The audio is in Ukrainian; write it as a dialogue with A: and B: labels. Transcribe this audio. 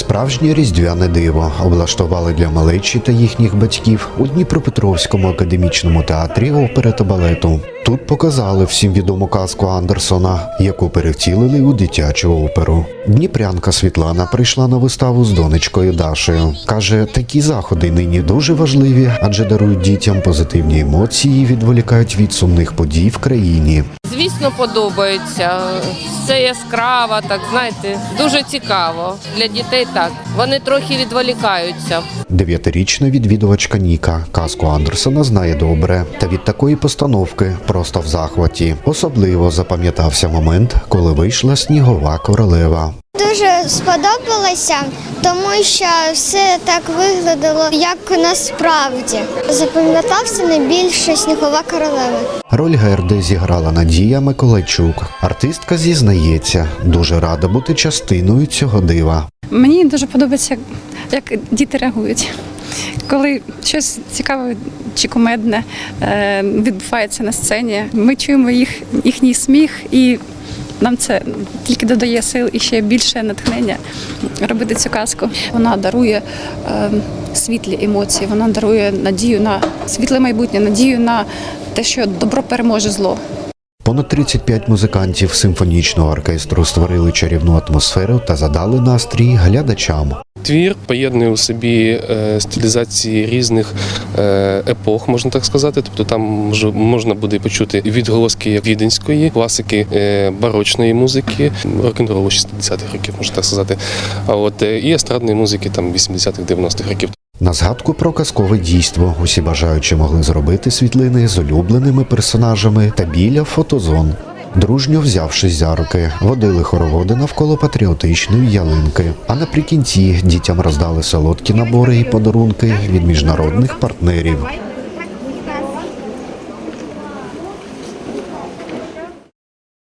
A: Справжнє різдвяне диво облаштували для малечі та їхніх батьків у Дніпропетровському академічному театрі опери та балету. Тут показали всім відому казку Андерсона, яку перевтілили у дитячу оперу. Дніпрянка Світлана прийшла на виставу з донечкою Дашею. каже, такі заходи нині дуже важливі, адже дарують дітям позитивні емоції і відволікають від сумних подій в країні.
B: Звісно, подобається. Все яскраво, так знаєте, дуже цікаво. Для дітей так. Вони трохи відволікаються.
A: Дев'ятирічна відвідувачка Ніка казку Андерсона знає добре, та від такої постановки просто в захваті. Особливо запам'ятався момент, коли вийшла снігова королева.
C: Дуже сподобалося, тому що все так виглядало, як насправді. Запам'ятався найбільше снігова королева.
A: Роль Герди зіграла Надія Миколайчук. Артистка зізнається, дуже рада бути частиною цього дива.
D: Мені дуже подобається, як діти реагують. Коли щось цікаве чи кумедне е, відбувається на сцені, ми чуємо їх, їхній сміх, і нам це тільки додає сил і ще більше натхнення робити цю казку. Вона дарує е, світлі емоції, вона дарує надію на світле майбутнє, надію на те, що добро переможе зло.
A: Понад 35 музикантів симфонічного оркестру створили чарівну атмосферу та задали настрій глядачам.
E: Твір поєднує у собі е, стилізації різних е, епох, можна так сказати. Тобто там мож- можна буде почути відголоски віденської класики, е, барочної музики, рок-н-ролу 60-х років, можна так сказати. А от і естрадної музики там 80-х, 90-х років.
A: На згадку про казкове дійство усі бажаючі могли зробити світлини з улюбленими персонажами та біля фотозон. Дружньо взявшись за руки, водили хороводи навколо патріотичної ялинки. А наприкінці дітям роздали солодкі набори і подарунки від міжнародних партнерів.